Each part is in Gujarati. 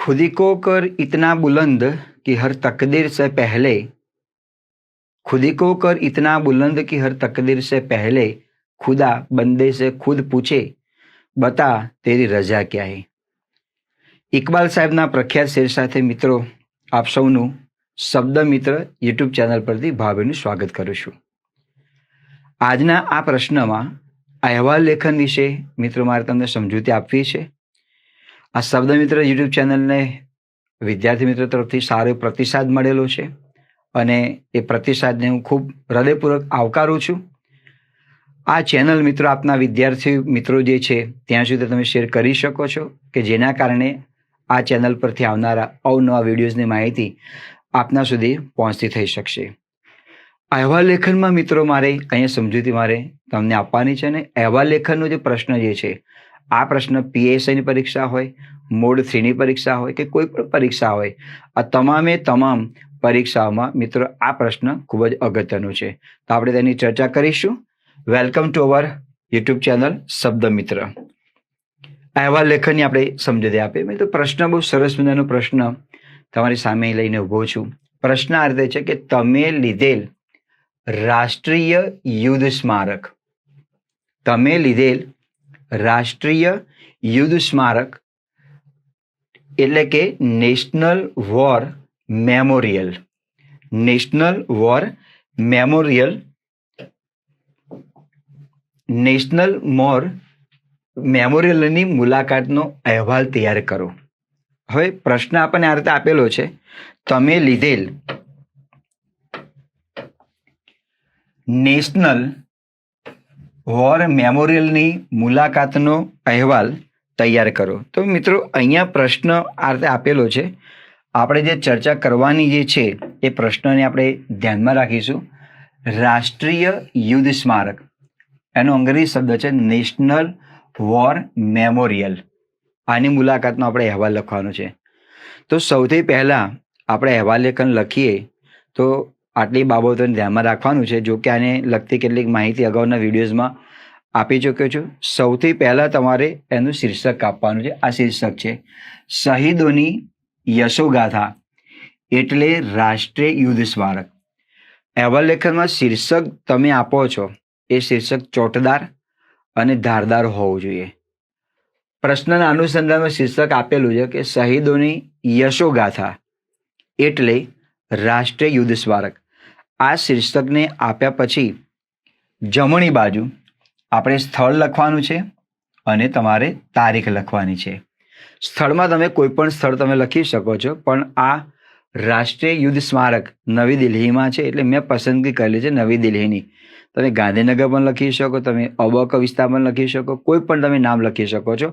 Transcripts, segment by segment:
खुदी को कर इतना बुलंद कि हर तकदीर से पहले खुदी को कर इतना बुलंद कि हर तकदीर से पहले खुदा बंदे से खुद पूछे બતા તેરી રજા ક્યાં હે ઇકબાલ સાહેબના પ્રખ્યાત શેર સાથે મિત્રો આપ સૌનું શબ્દ મિત્ર યુટ્યુબ ચેનલ પરથી ભાવેનું સ્વાગત કરું છું આજના આ પ્રશ્નમાં અહેવાલ લેખન વિશે મિત્રો મારે તમને સમજૂતી આપવી છે આ શબ્દ મિત્ર યુટ્યુબ ચેનલને વિદ્યાર્થી મિત્રો તરફથી સારો પ્રતિસાદ મળેલો છે અને એ પ્રતિસાદને હું ખૂબ હૃદયપૂર્વક આવકારું છું. આ ચેનલ મિત્રો આપના વિદ્યાર્થી મિત્રો જે છે, ત્યાં સુધી તમે શેર કરી શકો છો કે જેના કારણે આ ચેનલ પરથી આવનારા અવનવા વિડીયોઝની માહિતી આપના સુધી પહોંચતી થઈ શકશે. અહેવાલ લેખનમાં મિત્રો મારે અહીંયા સમજૂતી મારે તમને આપવાની છે અને અહેવાલ લેખનનો જે પ્રશ્ન જે છે આ પ્રશ્ન પીએસઆઈની પરીક્ષા હોય, મોડ થ્રીની પરીક્ષા હોય કે કોઈ પણ પરીક્ષા હોય, આ તમામે તમામ પરીક્ષાઓમાં મિત્રો આ પ્રશ્ન ખૂબ જ અગત્યનો છે. તો આપણે તેની ચર્ચા કરીશું. Welcome to our YouTube channel Shabd Mitra. અહેવાલ લેખનની આપણે સમજૂતી આપીએ. મેં તો પ્રશ્ન બહુ સરસ મજાનો પ્રશ્ન તમારી સામે લઈને ઊભો છું. પ્રશ્ન આ રીતે છે કે તમે લીધેલ રાષ્ટ્રીય યુદ્ધ સ્મારક, તમે લીધેલ રાષ્ટ્રીય યુદ્ધ સ્મારક, એટલે કે national war memorial. National war memorial, national war મેમોરિયલની મુલાકાતનો અહેવાલ તૈયાર કરો. હવે પ્રશ્ન આપણને આ રીતે આપેલો છે, તમે લીધેલ નેશનલ વોર મેમોરિયલની મુલાકાતનો અહેવાલ તૈયાર કરો. તો મિત્રો, અહીંયા પ્રશ્ન આ રીતે આપેલો છે. આપણે જે ચર્ચા કરવાની જે છે, એ પ્રશ્નને આપણે ધ્યાનમાં રાખીશું. રાષ્ટ્રીય યુદ્ધ સ્મારક. એનો અંગ્રેજી શબ્દ છે નેશનલ વોર મેમોરિયલ આની મુલાકાતનો આપણે અહેવાલ લખવાનો છે. તો સૌથી પહેલાં આપણે અહેવાલ લેખન લખીએ. તો આટલી બાબતોને ધ્યાનમાં રાખવાનું છે, જો કે આને લગતી કેટલીક માહિતી અગાઉના વિડીયોઝમાં આપી ચૂક્યો છું. સૌથી પહેલાં તમારે એનું શીર્ષક આપવાનું છે. આ શીર્ષક છે, શહીદોની યશોગાથા એટલે રાષ્ટ્રીય યુદ્ધ સ્મારક. અહેવાલ લેખનમાં શીર્ષક તમે આપો છો, એ શીર્ષક ચોટદાર અને ધારદાર હોવું જોઈએ. પ્રશ્નના અનુસંધાનમાં શીર્ષક આપેલું છે કે શહીદોની યશોગાથા એટલે રાષ્ટ્રીય યુદ્ધ સ્મારક. આ શીર્ષકને આપ્યા પછી જમણી બાજુ આપણે સ્થળ લખવાનું છે અને તમારે તારીખ લખવાની છે. સ્થળમાં તમે કોઈ પણ સ્થળ તમે લખી શકો છો, પણ આ રાષ્ટ્રીય યુદ્ધ સ્મારક નવી દિલ્હીમાં છે એટલે મેં પસંદગી કરેલી છે નવી દિલ્હીની. તમે ગાંધીનગર પણ લખી શકો, તમે અબક વિસ્તાર પણ લખી શકો, કોઈ પણ તમે નામ લખી શકો છો.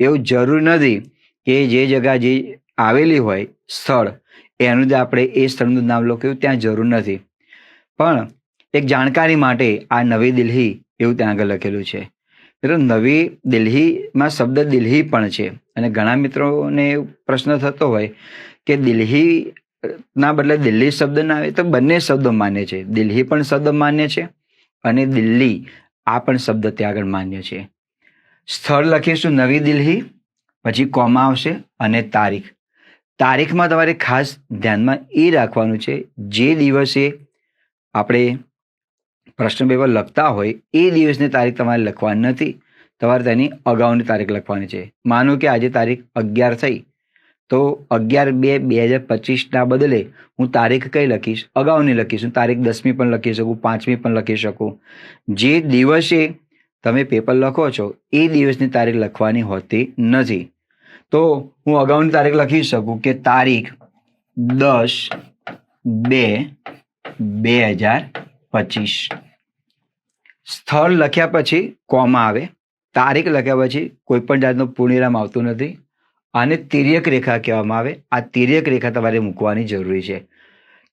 એવું જરૂર નથી કે જે જગ્યા જે આવેલી હોય સ્થળ, એનું જ આપણે એ સ્થળનું નામ લખ્યું ત્યાં જરૂર નથી. પણ એક જાણકારી માટે આ નવી દિલ્હી એવું ત્યાં આગળ લખેલું છે. મિત્રો, નવી દિલ્હીમાં શબ્દ દિલ્હી પણ છે અને ઘણા મિત્રોને પ્રશ્ન થતો હોય કે દિલ્હી ના બદલે દિલ્હી શબ્દ ના આવે તો બંને શબ્દો માન્ય છે. દિલ્હી પણ શબ્દ માન્ય છે અને દિલ્હી આ પણ શબ્દ ત્યાં આગળ માન્ય છે. સ્થળ લખીશું નવી દિલ્હી, પછી કોમા આવશે અને તારીખ. તારીખમાં તમારે ખાસ ધ્યાનમાં એ રાખવાનું છે જે દિવસે આપણે પ્રશ્ન પેપર લખતા હોય, એ દિવસની તારીખ તમારે લખવાની નથી. તમારે તેની અગાઉની તારીખ લખવાની છે. માનો કે આજે તારીખ અગિયાર થઈ, તો અગિયાર બે બે હજાર પચીસના બદલે હું તારીખ કઈ લખીશ? અગાઉની લખીશ. હું તારીખ દસમી પણ લખી શકું, પાંચમી પણ લખી શકું. જે દિવસે તમે પેપર લખો છો, એ દિવસની તારીખ લખવાની હોતી નથી. તો હું અગાઉની તારીખ લખી શકું કે તારીખ દસ બે બે હજાર પચીસ. સ્થળ લખ્યા પછી કોમાં આવે. તારીખ લખ્યા પછી કોઈ પણ જાતનું પૂર્ણિરામ આવતું નથી. આને તિર્યક રેખા કહેવામાં આવે. આ તિર્યક રેખા તમારે મૂકવાની જરૂરી છે.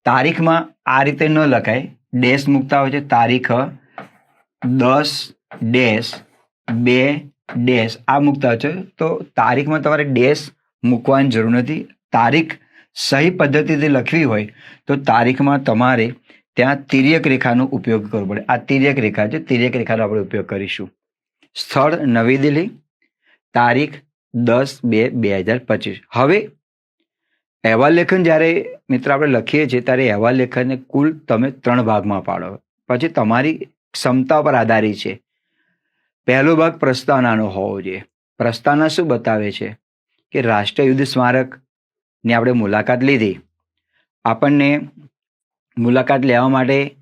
તારીખમાં આ રીતે ન લખાય. ડેશ મૂકતા હોય છે. તારીખ દસ ડેશ બે ડેશ આ મૂકતા હોય છે. તો તારીખમાં તમારે ડેશ મૂકવાની જરૂર નથી. તારીખ સહી પદ્ધતિથી લખવી હોય તો તારીખમાં તમારે ત્યાં તિર્યક રેખાનો ઉપયોગ કરવો પડે. આ તિર્યક રેખા છે, તિર્યક રેખાનો આપણે ઉપયોગ કરીશું. સ્થળ નવી દિલ્હી, તારીખ દસ બે બે હજાર પચીસ. હવે અહેવાલ લેખન જ્યારે મિત્ર આપણે લખીએ છીએ ત્યારે અહેવાલ લેખનને કુલ તમે ત્રણ ભાગમાં પાડો. પછી તમારી ક્ષમતા પર આધારિત છે. પહેલો ભાગ પ્રસ્તાવનાનો હોવો જોઈએ. પ્રસ્તાવના શું બતાવે છે? કે રાષ્ટ્રીય યુદ્ધ સ્મારકની આપણે મુલાકાત લીધી. આપણને મુલાકાત લેવા માટે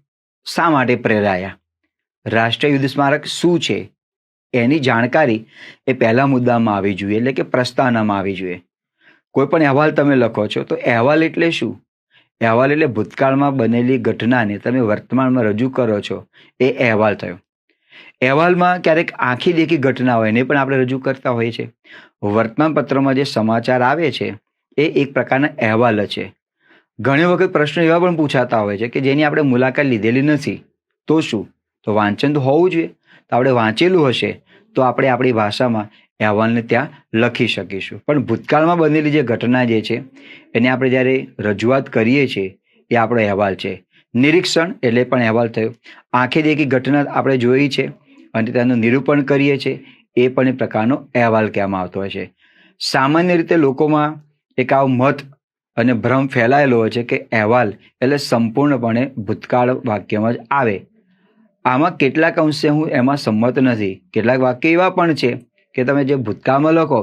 શા માટે પ્રેરાયા? રાષ્ટ્રીય યુદ્ધ સ્મારક શું છે? એની જાણકારી એ પહેલા મુદ્દામાં આવી જોઈએ, એટલે કે પ્રસ્તાવનામાં આવી જોઈએ. કોઈ પણ અહેવાલ તમે લખો છો, તો અહેવાલ એટલે શું? અહેવાલ એટલે ભૂતકાળમાં બનેલી ઘટનાને તમે વર્તમાનમાં રજૂ કરો છો, એ અહેવાલ થયો. અહેવાલમાં ક્યારેક આંખી દેખી ઘટના હોય, એને પણ આપણે રજૂ કરતા હોઈએ છીએ. વર્તમાન પત્રમાં જે સમાચાર આવે છે એ એક પ્રકારના અહેવાલ છે. ઘણી વખત પ્રશ્નો એવા પણ પૂછાતા હોય છે કે જેની આપણે મુલાકાત લીધેલી નથી. તો શું? તો વાંચન તો હોવું જોઈએ. તો આપણે વાંચેલું હશે, તો આપણે આપણી ભાષામાં અહેવાલને ત્યાં લખી શકીશું. પણ ભૂતકાળમાં બનેલી જે ઘટના જે છે, એને આપણે જ્યારે રજૂઆત કરીએ છીએ, એ આપણો અહેવાલ છે. નિરીક્ષણ એટલે પણ અહેવાલ થયો. આંખે દેખી ઘટના આપણે જોઈ છે અને તેનું નિરૂપણ કરીએ છીએ, એ પણ એક પ્રકારનો અહેવાલ કહેવામાં આવતો હોય છે. સામાન્ય રીતે લોકોમાં એક આવો મત અને ભ્રમ ફેલાયેલો હોય છે કે અહેવાલ એટલે સંપૂર્ણપણે ભૂતકાળ વાક્યમાં જ આવે. આમાં કેટલાક અંશે હું એમાં સંમત નથી. કેટલાક વાક્ય એવા પણ છે કે તમે જે ભૂતકાળમાં લખો,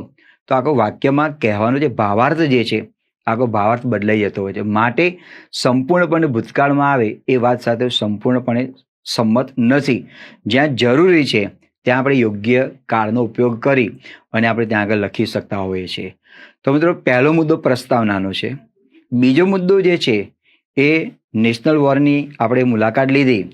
તો આખો વાક્યમાં કહેવાનો જે ભાવાર્થ જે છે, આખો ભાવાર્થ બદલાઈ જતો હોય છે. માટે સંપૂર્ણપણે ભૂતકાળમાં આવે એ વાત સાથે સંપૂર્ણપણે સંમત નથી. જ્યાં જરૂરી છે ત્યાં આપણે યોગ્ય કાળનો ઉપયોગ કરી અને આપણે ત્યાં આગળ લખી શકતા હોઈએ છીએ. તો મિત્રો, પહેલો મુદ્દો પ્રસ્તાવનાનો છે. બીજો મુદ્દો જે છે, એ નેશનલ વોરની આપણે મુલાકાત લીધી.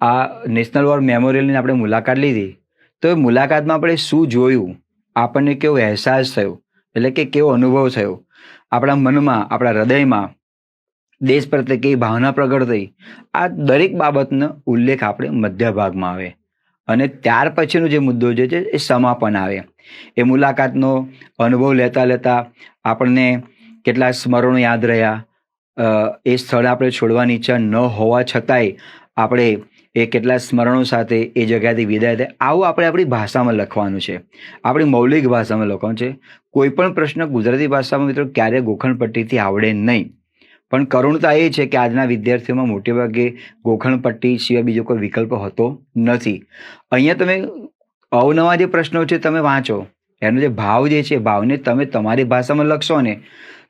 આ નેશનલ વોર મેમોરિયલની આપણે મુલાકાત લીધી. તો એ મુલાકાતમાં આપણે શું જોયું? આપણને કેવો અહેસાસ થયો? એટલે કે કેવો અનુભવ થયો? આપણા મનમાં, આપણા હૃદયમાં દેશ પ્રત્યે કેવી ભાવના પ્રગટ થઈ? આ દરેક બાબતનો ઉલ્લેખ આપણે મધ્ય ભાગમાં આવે. અને ત્યાર પછીનો જે મુદ્દો જે છે, એ સમાપન આવે. એ મુલાકાતનો અનુભવ લેતા લેતા આપણને કેટલા સ્મરણો યાદ રહ્યા. એ સ્થળ આપણે છોડવાની ઈચ્છા ન હોવા છતાંય આપણે એ કેટલા સ્મરણો સાથે એ જગ્યાથી વિદાય થાય. આવું આપણે આપણી ભાષામાં લખવાનું છે. આપણી મૌલિક ભાષામાં લખવાનું છે. કોઈ પણ પ્રશ્ન ગુજરાતી ભાષામાં મિત્રો ક્યારેય ગોખણપટ્ટીથી આવડે નહીં. પણ કરુણતા એ છે કે આજના વિદ્યાર્થીઓમાં મોટેભાગે ગોખણપટ્ટી સિવાય બીજો કોઈ વિકલ્પ હોતો નથી. અહીંયા તમે અવનવા જે પ્રશ્નો છે તમે વાંચો, એનો જે ભાવ જે છે ભાવને તમે તમારી ભાષામાં લખશો ને,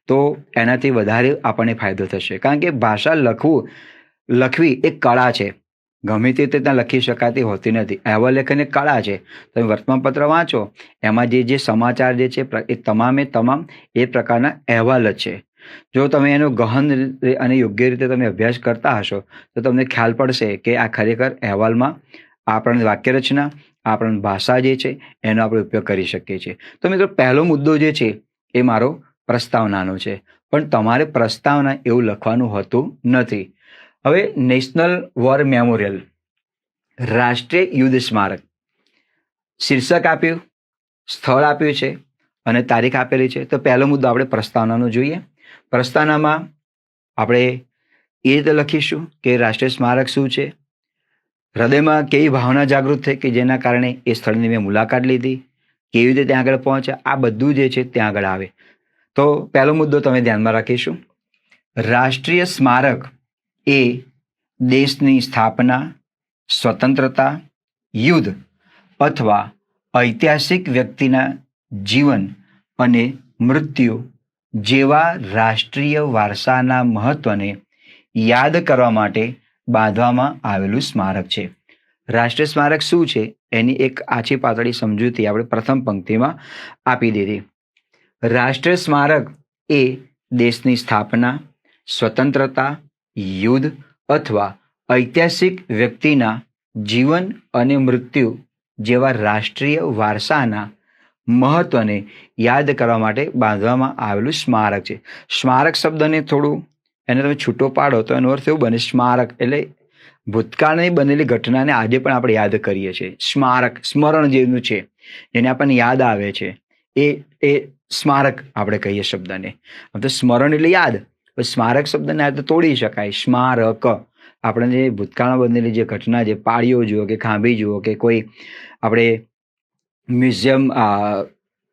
તો એનાથી વધારે આપણને ફાયદો થશે. કારણ કે ભાષા લખવું, લખવી એ કળા છે. ગમે તે રીતે લખી શકાતી હોતી નથી. અહેવાલ લેખન એક કળા છે. તમે વર્તમાનપત્ર વાંચો, એમાં જે જે સમાચાર જે છે એ તમામે તમામ એ પ્રકારના અહેવાલ જ છે. જો તમે એનો ગહન અને યોગ્ય રીતે તમે અભ્યાસ કરતા હશો, તો તમને ખ્યાલ પડશે કે આ ખરેખર અહેવાલમાં આપણને વાક્ય રચના આપણને ભાષા જે છે, એનો આપણે ઉપયોગ કરી શકીએ છીએ. તો મિત્રો, પહેલો મુદ્દો જે છે, એ મારો પ્રસ્તાવનાનો છે. પણ તમારે પ્રસ્તાવના એવું લખવાનું હોતું નથી. હવે નેશનલ વોર મેમોરિયલ, રાષ્ટ્રીય યુદ્ધ સ્મારક, શીર્ષક આપ્યું, સ્થળ આપ્યું છે અને તારીખ આપેલી છે. તો પહેલો મુદ્દો આપણે પ્રસ્તાવનાનો જોઈએ. પ્રસ્તાવનામાં આપણે એ રીતે લખીશું કે રાષ્ટ્રીય સ્મારક શું છે? હૃદયમાં કેવી ભાવના જાગૃત થઈ કે જેના કારણે એ સ્થળની મેં મુલાકાત લીધી? કેવી રીતે ત્યાં આગળ પહોંચ્યા? આ બધું જે છે ત્યાં આગળ આવે. તો પહેલો મુદ્દો તમે ધ્યાનમાં રાખીશું. રાષ્ટ્રીય સ્મારક એ દેશની સ્થાપના, સ્વતંત્રતા, યુદ્ધ અથવા ઐતિહાસિક વ્યક્તિના જીવન અને મૃત્યુ જેવા રાષ્ટ્રીય વારસાના મહત્વને યાદ કરવા માટે બાંધવામાં આવેલું સ્મારક છે. રાષ્ટ્રીય સ્મારક શું છે? એની એક આછી પાતળી સમજૂતી આપણે પ્રથમ પંક્તિમાં આપી દીધી. રાષ્ટ્રીય સ્મારક એ દેશની સ્થાપના, સ્વતંત્રતા, યુદ્ધ અથવા ઐતિહાસિક વ્યક્તિના જીવન અને મૃત્યુ જેવા રાષ્ટ્રીય વારસાના મહત્વને યાદ કરવા માટે બાંધવામાં આવેલું સ્મારક છે. સ્મારક શબ્દને થોડું એને તમે છૂટો પાડો તો એનો અર્થ એવું બને, સ્મારક એટલે ભૂતકાળની બનેલી ઘટનાને આજે પણ આપણે યાદ કરીએ છીએ. સ્મારક, સ્મરણ જેનું છે, જેને આપણને યાદ આવે છે, એ એ સ્મારક આપણે કહીએ શબ્દને. આમ તો સ્મરણ એટલે યાદ. સ્મારક શબ્દને આ તો તોડી શકાય. સ્મારક. આપણે જે ભૂતકાળમાં બનેલી જે ઘટના છે, પાળીઓ જુઓ કે ખાંભી જુઓ કે કોઈ આપણે મ્યુઝિયમ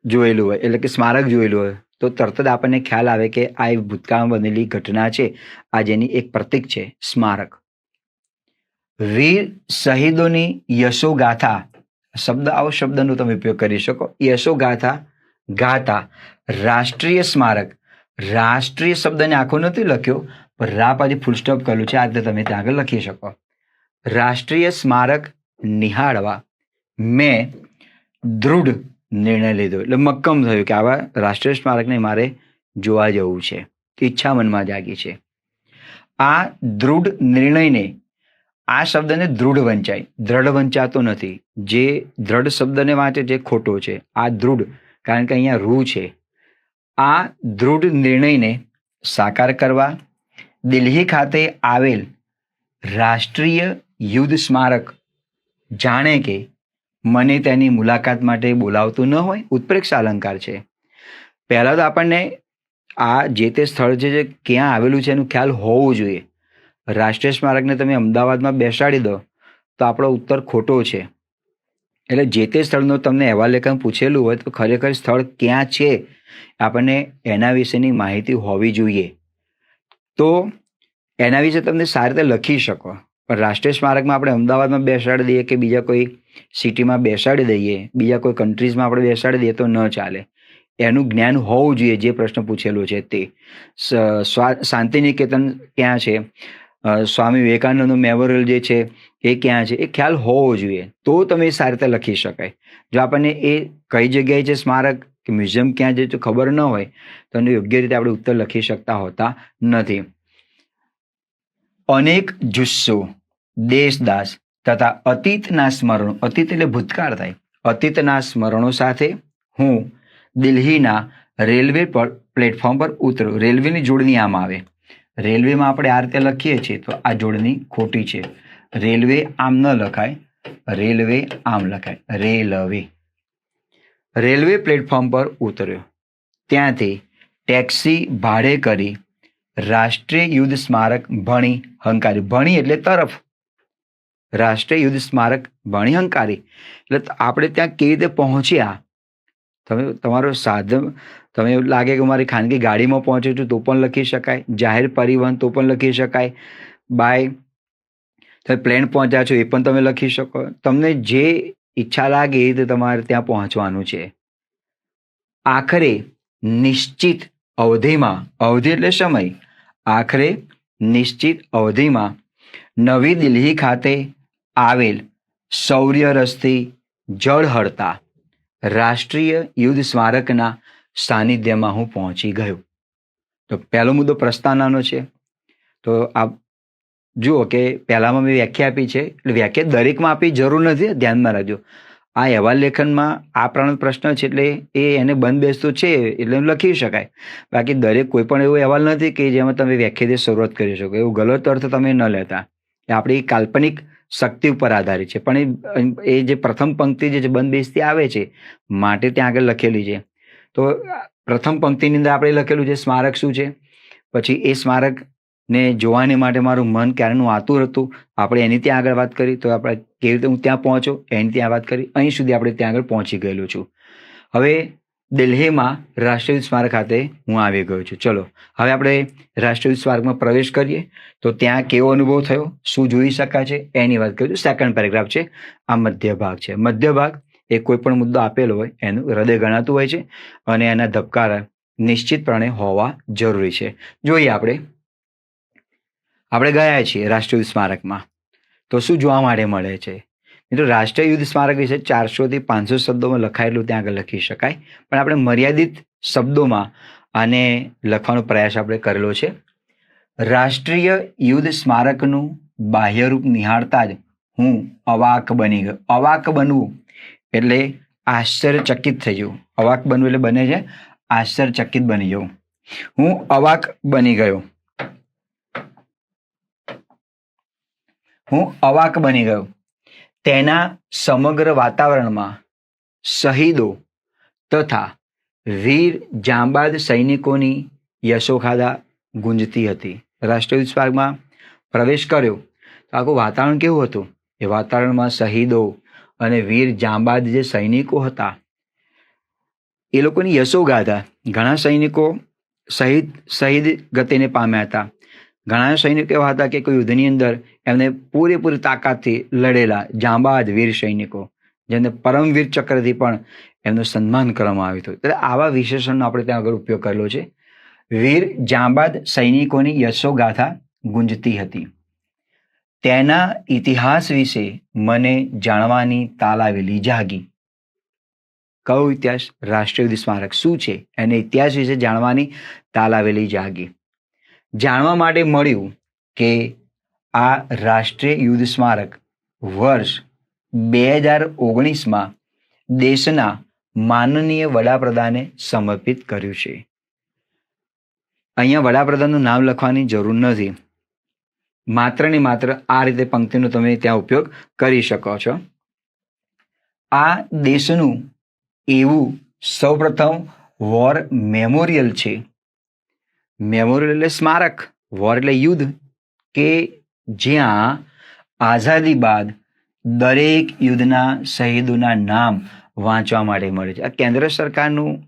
જોયેલું હોય, એટલે કે સ્મારક જોયેલું હોય, તો તરત જ આપણને ખ્યાલ આવે કે આ એક ભૂતકાળમાં બનેલી ઘટના છે. આ જેની એક પ્રતિક છે, સ્મારક. વીર શહીદોની યશોગાથા, શબ્દ, આવો શબ્દનો તમે ઉપયોગ કરી શકો. યશોગાથા, ગાથા, રાષ્ટ્રીય સ્મારક. રાષ્ટ્રીય શબ્દને આખો નથી લખ્યો, પણ રા પછી ફૂલ સ્ટોપ કરેલું છે. આ રીતે તમે ત્યાં આગળ લખી શકો. રાષ્ટ્રીય સ્મારક નિહાળવા. મેં દૃઢ નિર્ણય લીધો. એટલે મક્કમ થયું કે આવા રાષ્ટ્રીય સ્મારકને મારે જોવા જવું છે. ઈચ્છા મનમાં જાગી છે. આ દૃઢ નિર્ણયને, આ શબ્દને દૃઢ વંચાય. દ્રઢ વંચાતો નથી. જે દ્રઢ શબ્દને વાંચે જે ખોટો છે. આ દૃઢ, કારણ કે અહીંયા રૂ છે. આ દૃઢ નિર્ણયને સાકાર કરવા દિલ્હી ખાતે આવેલ રાષ્ટ્રીય યુદ્ધ સ્મારક જાણે કે મને તેની મુલાકાત માટે બોલાવતું ન હોય, ઉત્પ્રેક્ષ અલંકાર છે. પહેલાં તો આપણને આ જે તે સ્થળ છે જે ક્યાં આવેલું છે એનું ખ્યાલ હોવું જોઈએ. રાષ્ટ્રીય સ્મારકને તમે અમદાવાદમાં બેસાડી દો, તો આપણો ઉત્તર ખોટો છે. એટલે જે તે સ્થળનો તમને અહેવાલ લેખન પૂછેલું હોય, તો ખરેખર સ્થળ ક્યાં છે? આપણને એના વિશેની માહિતી હોવી જોઈએ. તો એના વિશે તમને સારી રીતે લખી શકો. પણ રાષ્ટ્રીય સ્મારકમાં આપણે અમદાવાદમાં બેસાડી દઈએ કે બીજા કોઈ સિટીમાં બેસાડી દઈએ, બીજા કોઈ કન્ટ્રીઝમાં આપણે બેસાડી દઈએ તો ન ચાલે. એનું જ્ઞાન હોવું જોઈએ જે પ્રશ્ન પૂછેલો છે તે. શાંતિનિકેતન ક્યાં છે? સ્વામી વિવેકાનંદનું મેમોરિયલ જે છે એ ક્યાં છે? એ ખ્યાલ હોવો જોઈએ. તો તમે સારી રીતે લખી શકાય. જો આપણને એ કઈ જગ્યાએ છે સ્મારક કે મ્યુઝિયમ ક્યાં છે તો ખબર ન હોય, તો એને યોગ્ય રીતે આપણે ઉત્તર લખી શકતા હોતા નથી. અનેક જુસ્સો. દેશદાસ તથા અતીતના સ્મરણો, અતીત એટલે ભૂતકાળ થાય. અતીતના સ્મરણો સાથે હું દિલ્હીના રેલવે પર, પ્લેટફોર્મ પર ઉતરું. રેલવેની જોડણી આમ આવે. રેલવેમાં આપણે આ રીતે લખીએ છીએ, તો આ જોડણી ખોટી છે. રેલવે આમ ન લખાય, રેલવે આમ લખાય. રેલવે. રેલવે પ્લેટફોર્મ પર ઉતર્યો. ત્યાંથી ટેક્સી ભાડે કરી રાષ્ટ્રીય યુદ્ધ સ્મારક ભણી હંકારી ભણી એટલે તરફ રાષ્ટ્રીય યુદ્ધ સ્મારક ભણી હંકારી એટલે આપણે ત્યાં કેવી રીતે પહોંચ્યા? તમે, તમારો સાધન, તમે એવું લાગે કે મારી ખાનગી ગાડીમાં પહોંચ્યું છું તો પણ લખી શકાય. જાહેર પરિવહન તો પણ લખી શકાય. બાય, તમે પ્લેન પહોંચ્યા છો એ પણ તમે લખી શકો. તમને જે ઈચ્છા લાગે એ રીતે તમારે ત્યાં પહોંચવાનું છે. આખરે નિશ્ચિત અવધિમાં, અવધિ એટલે સમય. આખરે નિશ્ચિત અવધિમાં નવી દિલ્હી ખાતે આવેલ શૌર્ય રસ્તી જળહળતા રાષ્ટ્રીય યુદ્ધ સ્મારકના સાનિધ્યમાં હું પહોંચી ગયો. તો પહેલો મુદ્દો પ્રસ્થાનાનો છે. તો આ જુઓ કે પહેલામાં મેં વ્યાખ્યા આપી છે. એટલે વ્યાખ્યા દરેકમાં આપી જરૂર નથી, ધ્યાનમાં રાખજો. આ અહેવાલ લેખનમાં આ પ્રમાણે પ્રશ્ન છે એટલે એ એને બંધ બેસતું છે એટલે લખી શકાય. બાકી દરેક કોઈ પણ એવો અહેવાલ નથી કે જેમાં તમે વ્યાખ્યાથી શરૂઆત કરી શકો. એવું ગલત અર્થ તમે ન લેતા. એ આપણી કાલ્પનિક શક્તિ ઉપર આધારિત છે. પણ એ જે પ્રથમ પંક્તિ જે બંધ બેસતી આવે છે, માટે ત્યાં આગળ લખેલી છે. તો પ્રથમ પંક્તિની અંદર આપણે લખેલું છે, સ્મારક શું છે? પછી એ સ્મારક ને જોવાને માટે મારું મન ક્યારેનું આતુર હતું? આપણે એની ત્યાં આગળ વાત કરી, તો આપણે કેવી રીતે હું ત્યાં પહોંચ્યો? એની ત્યાં વાત કરી. અહીં સુધી આપણે ત્યાં આગળ પહોંચી ગયેલું છું. હવે દિલ્હીમાં રાષ્ટ્રીય સ્મારક ખાતે હું આવી ગયો છું. ચલો, હવે આપણે રાષ્ટ્રીય સ્મારકમાં પ્રવેશ કરીએ. તો ત્યાં કેવો અનુભવ થયો? શું જોઈ શકાય છે? એની વાત કરું છું સેકન્ડ પેરેગ્રાફ છે. આ મધ્ય ભાગ છે. મધ્ય ભાગ એ કોઈ પણ મુદ્દો આપેલો હોય, એનું હૃદય ગણાતું હોય છે અને એના ધબકારા નિશ્ચિતપણે હોવા જરૂરી છે. જોઈએ આપણે. આપણે ગયા છીએ રાષ્ટ્રીય સ્મારકમાં. તો શું જોવા માટે મળે છે? મિત્રો રાષ્ટ્રીય યુદ્ધ સ્મારક વિશે ચારસોથી પાંચસો શબ્દોમાં લખાયેલું ત્યાં આગળ લખી શકાય. પણ આપણે મર્યાદિત શબ્દોમાં આને લખવાનો પ્રયાસ આપણે કરેલો છે. રાષ્ટ્રીય યુદ્ધ સ્મારકનું બાહ્યરૂપ નિહાળતા જ હું અવાક બની ગયો. અવાક બનવું એટલે આશ્ચર્યચકિત થઈ જવું. અવાક બનવું એટલે બને છે, આશ્ચર્યચકિત બની જવું. હું અવાક બની ગયો. હું અવાક બની ગયો. તેના સમગ્ર વાતાવરણમાં શહીદો તથા વીર જાંબાદ સૈનિકોની યશોખાદા ગુંજતી હતી. રાષ્ટ્રીય સ્મારકમાં પ્રવેશ કર્યો. તો આખું વાતાવરણ કેવું હતું? એ વાતાવરણમાં શહીદો અને વીર જાંબાદ જે સૈનિકો હતા, એ લોકોની યશોગાથા. ઘણા સૈનિકો શહીદ શહીદ ગતિને પામ્યા હતા. ઘણા સૈનિકો એવા હતા કે કોઈ યુદ્ધની અંદર એમને પૂરેપૂરી તાકાતથી લડેલા જાંબાદ વીર સૈનિકો, જેમને પરમવીર ચક્રથી પણ એમનું સન્માન કરવામાં આવ્યું હતું. એટલે આવા વિશેષણનો આપણે ત્યાં આગળ ઉપયોગ કરેલો છે. વીર જાંબાદ સૈનિકોની યશોગાથા ગુંજતી હતી. તેના ઇતિહાસ વિશે મને જાણવાની તાલાવેલી જાગી. કયો ઇતિહાસ? રાષ્ટ્રીય યુદ્ધ સ્મારક શું છે? એને ઇતિહાસ વિશે જાણવાની તાલાવેલી જાગી. જાણવા માટે મળ્યું કે આ રાષ્ટ્રીય યુદ્ધ સ્મારક વર્ષ બે હજાર ઓગણીસમાં દેશના માનનીય વડાપ્રધાને સમર્પિત કર્યું છે. અહીંયા વડાપ્રધાનનું નામ લખવાની જરૂર નથી. માત્ર ને માત્ર આ રીતે પંક્તિનો તમે ત્યાં ઉપયોગ કરી શકો છો. આ દેશનું એવું સૌપ્રથમ વોર મેમોરિયલ છે. મેમોરિયલ એટલે સ્મારક વોર એટલે યુદ્ધ કે જ્યાં આઝાદી બાદ દરેક યુદ્ધના શહીદોના નામ વાંચવા માટે મળે છે. આ કેન્દ્ર સરકારનું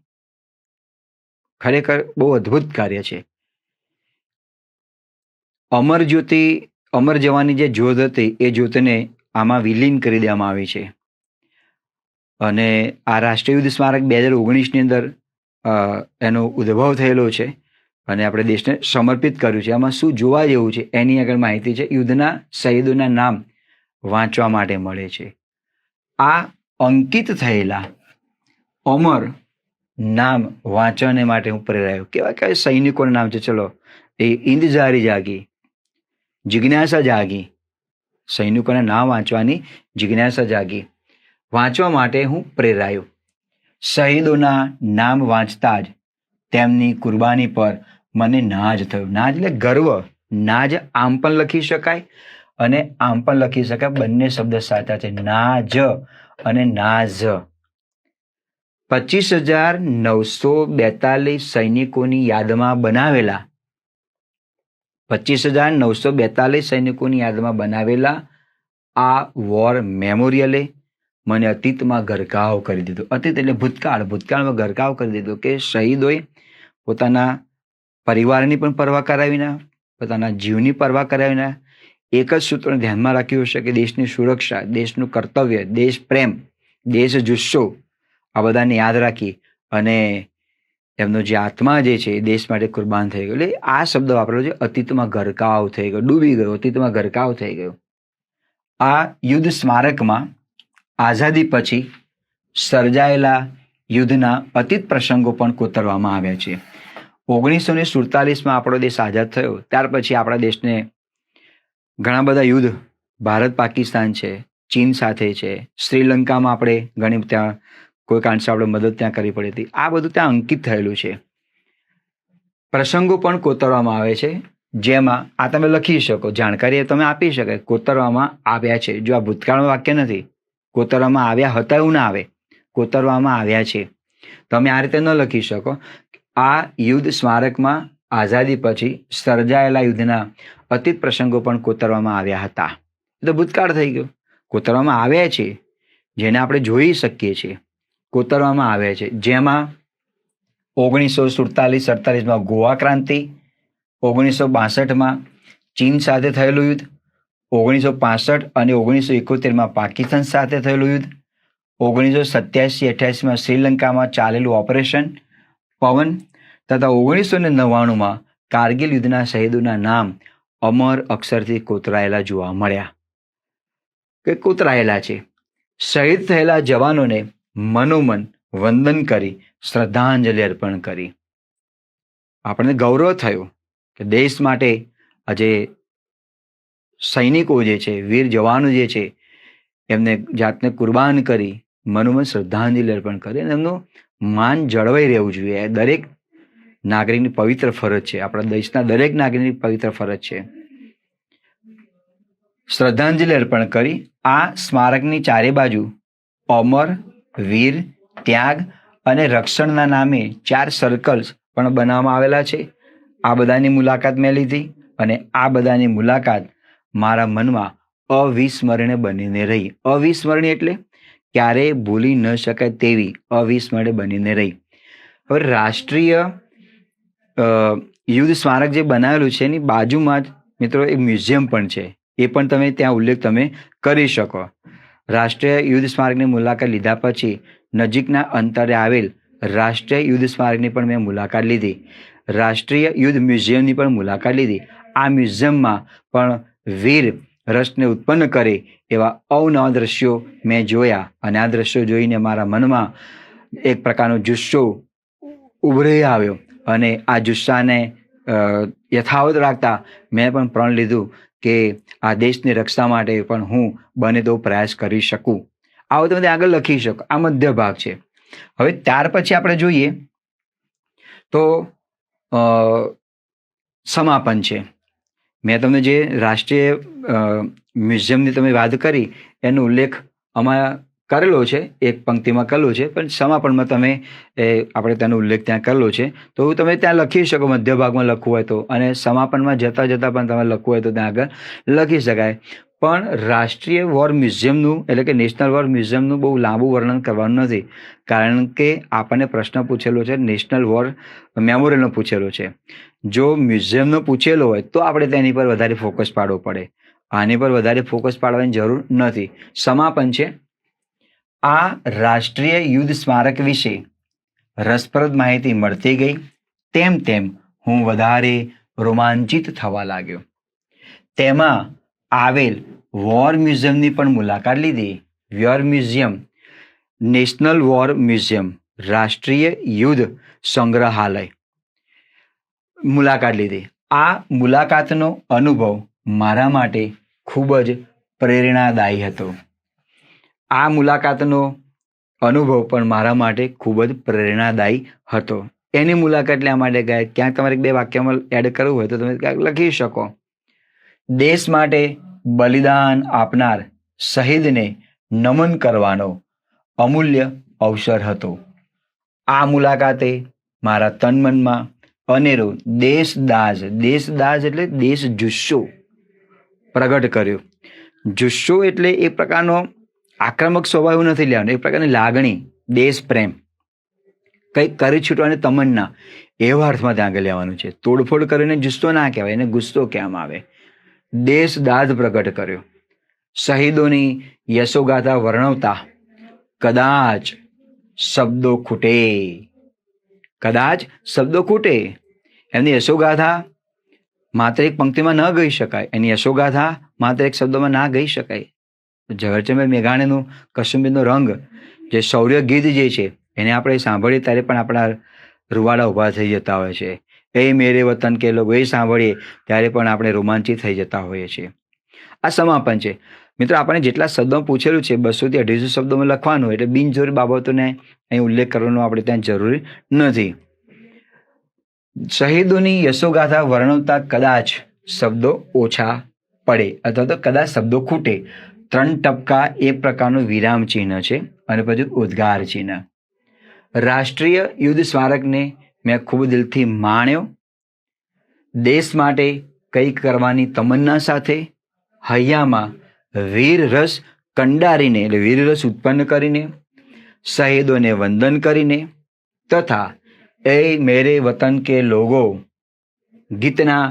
ખરેખર બહુ અદ્ભુત કાર્ય છે. અમર જ્યોતિ, અમર જવાની જે જ્યોત હતી, એ જ્યોતને આમાં વિલીન કરી દેવામાં આવી છે. અને આ રાષ્ટ્રીય યુદ્ધ સ્મારક બે હજાર ઓગણીસની અંદર એનો ઉદ્ભવ થયેલો છે. અને આપણે દેશને સમર્પિત કર્યું છે. આમાં શું જોવા જેવું છે? એની આગળ માહિતી છે. યુદ્ધના શહીદોના નામ વાંચવા માટે મળે છે. આ અંકિત થયેલા અમર નામ વાંચવાને માટે હું પ્રેરાયો. કેવા કેવા સૈનિકોના નામ છે? ચલો, એ ઇંદજારી જાગી, જિજ્ઞાસા જાગી, સૈનિકોના નામ વાંચવાની જિજ્ઞાસા જાગી. વાંચવા માટે હું પ્રેરાયો. શહીદોના નામ વાંચતા જ તેમની કુરબાની પર મને નાજ થયો. નાજ એટલે ગર્વ. નાજ આમ પણ લખી શકાય અને આમ પણ લખી શકાય. બંને શબ્દ સાચા છે. નાજ અને નાઝ. પચીસ હજાર નવસો બેતાલીસ સૈનિકોની યાદમાં બનાવેલા. પચીસ હજાર નવસો બેતાલીસ સૈનિકોની યાદમાં બનાવેલા આ વોર મેમોરિયલે મને અતીતમાં ગરકાવ કરી દીધો. અતીત એટલે ભૂતકાળ. ભૂતકાળમાં ગરકાવ કરી દીધો કે શહીદોએ પોતાના પરિવારની પણ પરવા કરાવીના પોતાના જીવની પરવા કરાવીના એક જ સૂત્રને ધ્યાનમાં રાખ્યું હશે કે દેશની સુરક્ષા, દેશનું કર્તવ્ય, દેશ પ્રેમ, દેશ જુસ્સો, આ બધાને યાદ રાખી અને એમનો જે આત્મા જે છે એ દેશ માટે કુરબાન થઈ ગયો. એટલે આ શબ્દ વાપરેલો છે, અતીતમાં ગરકાવ થઈ ગયો. ડૂબી ગયો, અતીતમાં ગરકાવ થઈ ગયો. આ યુદ્ધ સ્મારકમાં આઝાદી પછી સર્જાયેલા યુદ્ધના અતીત પ્રસંગો પણ કોતરવામાં આવ્યા છે. ઓગણીસો ને સુડતાલીસમાં આપણો દેશ આઝાદ થયો. ત્યાર પછી આપણા દેશને ઘણા બધા યુદ્ધ, ભારત, પાકિસ્તાન છે, ચીન સાથે છે, શ્રીલંકામાં આપણે ઘણી ત્યાં, કોઈ કાંડસે આપણે મદદ ત્યાં કરવી પડી હતી. આ બધું ત્યાં અંકિત થયેલું છે. પ્રસંગો પણ કોતરવામાં આવે છે. જેમાં, આ તમે લખી શકો, જાણકારી તમે આપી શકાય. કોતરવામાં આવ્યા છે. જો આ ભૂતકાળમાં વાક્ય નથી, કોતરવામાં આવ્યા હતા એવું ના આવે. કોતરવામાં આવ્યા છે. તમે આ રીતે ન લખી શકો. આ યુદ્ધ સ્મારકમાં આઝાદી પછી સર્જાયેલા યુદ્ધના અતીત પ્રસંગો પણ કોતરવામાં આવ્યા હતા. તો ભૂતકાળ થઈ ગયો. કોતરવામાં આવ્યા છે, જેને આપણે જોઈ શકીએ છીએ. કોતરવામાં આવ્યા છે. જેમાં ઓગણીસો સુડતાલીસ અડતાલીસમાં ગોવા ક્રાંતિ, ઓગણીસો બાસઠમાં ચીન સાથે થયેલું યુદ્ધ, ઓગણીસો પાસઠ અને ઓગણીસો એકોતેરમાં પાકિસ્તાન સાથે થયેલું યુદ્ધ, ઓગણીસો સત્યાસી અઠ્યાસીમાં શ્રીલંકામાં ચાલેલું ઓપરેશન પવન તથા ઓગણીસો ને નવ્વાણુંમાં કારગિલ યુદ્ધના શહીદોના નામ અમર અક્ષરથી કોતરાયેલા જોવા મળ્યા. કે કોતરાયેલા છે? શહીદ થયેલા જવાનોને મનોમન વંદન કરી, શ્રદ્ધાંજલિ અર્પણ કરી. આપણને ગૌરવ થયું કે દેશ માટે આજે સૈનિકો જે છે, વીર જવાનો જે છે, એમને જાતને કુરબાન કરી, મનોમન શ્રદ્ધાંજલિ અર્પણ કરી અને એમનું માન જળવાઈ રહેવું જોઈએ. દરેક નાગરિકની પવિત્ર ફરજ છે. આપણા દેશના દરેક નાગરિકની પવિત્ર ફરજ છે. શ્રદ્ધાંજલિ અર્પણ કરી. આ સ્મારકની ચારે બાજુ અમર, વીર, ત્યાગ અને રક્ષણના નામે ચાર સર્કલ્સ પણ બનાવવામાં આવેલા છે. આ બધાની મુલાકાત મેં લીધી અને આ બધાની મુલાકાત મારા મનમાં અવિસ્મરણીય બનીને રહી. અવિસ્મરણીય એટલે ક્યારેય ભૂલી ન શકાય તેવી અવિસ્મરણીય બનીને રહી. હવે રાષ્ટ્રીય યુદ્ધ સ્મારક જે બનાવેલું છે, એની બાજુમાં જ મિત્રો એક મ્યુઝિયમ પણ છે. એ પણ તમે ત્યાં ઉલ્લેખ તમે કરી શકો. રાષ્ટ્રીય યુદ્ધ સ્મારકની મુલાકાત લીધા પછી નજીકના અંતરે આવેલ રાષ્ટ્રીય યુદ્ધ સ્મારકની પણ મેં મુલાકાત લીધી. રાષ્ટ્રીય યુદ્ધ મ્યુઝિયમની પણ મુલાકાત લીધી. આ મ્યુઝિયમમાં પણ વીર રસને ઉત્પન્ન કરે એવા અવનવા દ્રશ્યો મેં જોયા. અને આ દ્રશ્યો જોઈને મારા મનમાં એક પ્રકારનો જુસ્સો ઉભરી આવ્યો. અને આ જુસ્સાને યથાવત રાખતા મેં પણ પ્રણ લીધું કે આ દેશની રક્ષા માટે પણ હું બને તો પ્રયાસ કરી શકું. આવો તમે આગળ લખી શકો. આ મધ્ય ભાગ છે. હવે ત્યાર પછી આપણે જોઈએ તો સમાપન છે. મેં તમને જે રાષ્ટ્રીય મ્યુઝિયમની તમે વાત કરી, એનો ઉલ્લેખ આમાં કરેલો છે, એક પંક્તિમાં કરેલો છે, પણ સમાપનમાં તમે, એ, આપણે તેનો ઉલ્લેખ ત્યાં કરેલો છે. તો તમે ત્યાં લખી શકો, મધ્ય ભાગમાં લખવું હોય તો. અને સમાપનમાં જતાં જતાં પણ તમે લખવું હોય તો ત્યાં આગળ લખી શકાય. પણ રાષ્ટ્રીય વોર મ્યુઝિયમનું એટલે કે નેશનલ વોર મ્યુઝિયમનું બહુ લાંબુ વર્ણન કરવાનું નથી. કારણ કે આપણને પ્રશ્ન પૂછેલો છે નેશનલ વોર મેમોરિયલનો પૂછેલો છે. જો મ્યુઝિયમનો પૂછેલો હોય, તો આપણે તેની પર વધારે ફોકસ પાડવો પડે. આની પર વધારે ફોકસ પાડવાની જરૂર નથી. સમાપન છે. આ રાષ્ટ્રીય યુદ્ધ સ્મારક વિશે રસપ્રદ માહિતી મળતી ગઈ. તેમ તેમ હું વધારે રોમાંચિત થવા લાગ્યો. તેમાં આવેલ વોર મ્યુઝિયમની પણ મુલાકાત લીધી. War museum national war museum રાષ્ટ્રીય યુદ્ધ સંગ્રહાલય. મુલાકાત લીધી. આ મુલાકાતનો અનુભવ મારા માટે ખૂબ જ પ્રેરણાદાયી હતો. આ મુલાકાતનો અનુભવ પણ મારા માટે ખૂબ જ પ્રેરણાદાયી હતો. એની મુલાકાત લેવા માટે ગયા ક્યાંક તમારે બે વાક્યમાં એડ કરવું હોય તો તમે ક્યાંક લખી શકો. દેશ માટે બલિદાન આપનાર શહીદને નમન કરવાનો અમૂલ્ય અવસર હતો. આ મુલાકાતે મારા તન મનમાં અનેરો દેશદાજ દેશદાજ એટલે દેશ જુસ્સો પ્રગટ કર્યો. જુસ્સો એટલે એ પ્રકારનો આક્રમક સ્વભાવ નથી લેવાનો, એ પ્રકારની લાગણી દેશ પ્રેમ કંઈક કરી છૂટવાની તમન્ના એવા અર્થમાં ત્યાં આગળ લેવાનું છે. તોડફોડ કરીને જુસ્સો ના કહેવાય, એને ગુસ્સો કહેવામાં આવે. દેશદાદ પ્રગટ કર્યો. શહીદોની યશોગાથા વર્ણવતા કદાચ શબ્દો ખૂટે. કદાચ શબ્દો ખૂટે. એમની યશોગાથા માત્ર એક પંક્તિમાં ન ગઈ શકાય. એની યશોગાથા માત્ર એક શબ્દોમાં ના ગઈ શકાય. ઝવેરચંદ મેઘાણીનું કસુંબીનો રંગ, જે શૌર્ય ગીત જે છે, એને આપણે સાંભળીએ ત્યારે પણ આપણા રૂવાડા ઊભા થઈ જતા હોય છે. એ મેરે વતન કે લોકો એ સાંભળીએ, ત્યારે પણ આપણે રોમાંચિત થઈ જતા હોઈએ છીએ. આ સમાપન છે. મિત્રો, આપણે જેટલા શબ્દો પૂછેલું છે બસોથી અઢીસો શબ્દોમાં લખવાનું એટલે બિનજરૂરી બાબતોને અહીં ઉલ્લેખ કરવાનો આપણે ત્યાં જરૂરી નથી. શહીદોની યશોગાથા વર્ણવતા કદાચ શબ્દો ઓછા પડે, અથવા તો કદાચ શબ્દો ખૂટે. ત્રણ ટપકા એ પ્રકારનું વિરામ ચિહ્ન છે અને પછી ઉદ્ગાર ચિહ્ન. રાષ્ટ્રીય યુદ્ધ સ્મારકને મેં ખૂબ દિલથી માણ્યો. દેશ માટે કંઈક કરવાની તમન્ના સાથે હૈયામાં વીર રસ કંડારીને એટલે વીર રસ ઉત્પન્ન કરીને, શહીદોને વંદન કરીને તથા એ મેરે વતન કે લોગો ગીતના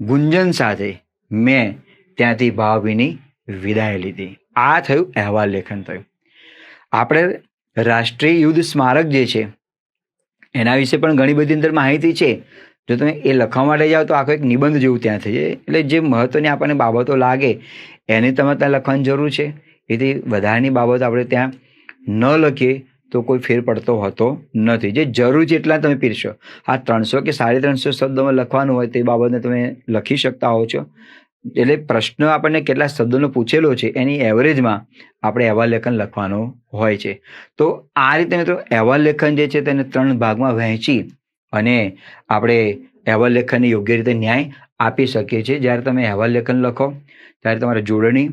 ગુંજન સાથે મેં ત્યાંથી ભાવભીની વિદાય લીધી. આ થયું અહેવાલ લેખન થયું. આપણે રાષ્ટ્રીય યુદ્ધ સ્મારક જે છે એના વિશે પણ ઘણી બધી અંદર માહિતી છે. જો તમે એ લખવા માટે જાઓ તો આખો એક નિબંધ જેવું ત્યાં થઈ જાય. એટલે જે મહત્વની આપણને બાબતો લાગે, એને તમે ત્યાં લખવાની જરૂર છે. એથી વધારાની બાબત આપણે ત્યાં ન લખીએ તો કોઈ ફેર પડતો હોતો નથી. જે જરૂર છે એટલા તમે પીરશો. આ ત્રણસો કે સાડી ત્રણસો શબ્દોમાં લખવાનું હોય તે બાબતને તમે લખી શકતા હો છો. એટલે પ્રશ્ન આપણને કેટલા શબ્દોનો પૂછેલો છે એની એવરેજમાં આપણે અહેવાલ લેખન લખવાનો હોય છે. તો આ રીતે મિત્રો અહેવાલ લેખન જે છે તેને ત્રણ ભાગમાં વહેંચી અને આપણે અહેવાલ લેખનને યોગ્ય રીતે ન્યાય આપી શકીએ છીએ. જ્યારે તમે અહેવાલ લેખન લખો, ત્યારે તમારે જોડણી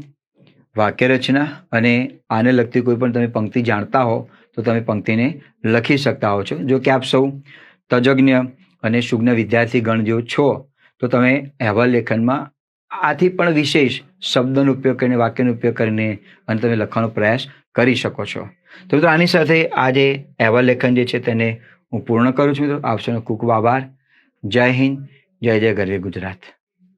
વાક્ય રચના અને આને લગતી કોઈ પણ તમે પંક્તિ જાણતા હો, તો તમે પંક્તિને લખી શકતા હો છો. જો કે આપ સૌ તજજ્ઞ અને સુજ્ઞ વિદ્યાર્થી ગણ જો છો, તો તમે અહેવાલ લેખનમાં આથી પણ વિશેષ શબ્દનો ઉપયોગ કરીને, વાક્યનો ઉપયોગ કરીને અને તમે લખવાનો પ્રયાસ કરી શકો છો. તો મિત્રો, આની સાથે આજે એવા લેખન જે છે તેને હું પૂર્ણ કરું છું. મિત્રો આપશોનો ખૂબ ખૂબ આભાર. જય હિન્દ, જય જય ગરવી ગુજરાત.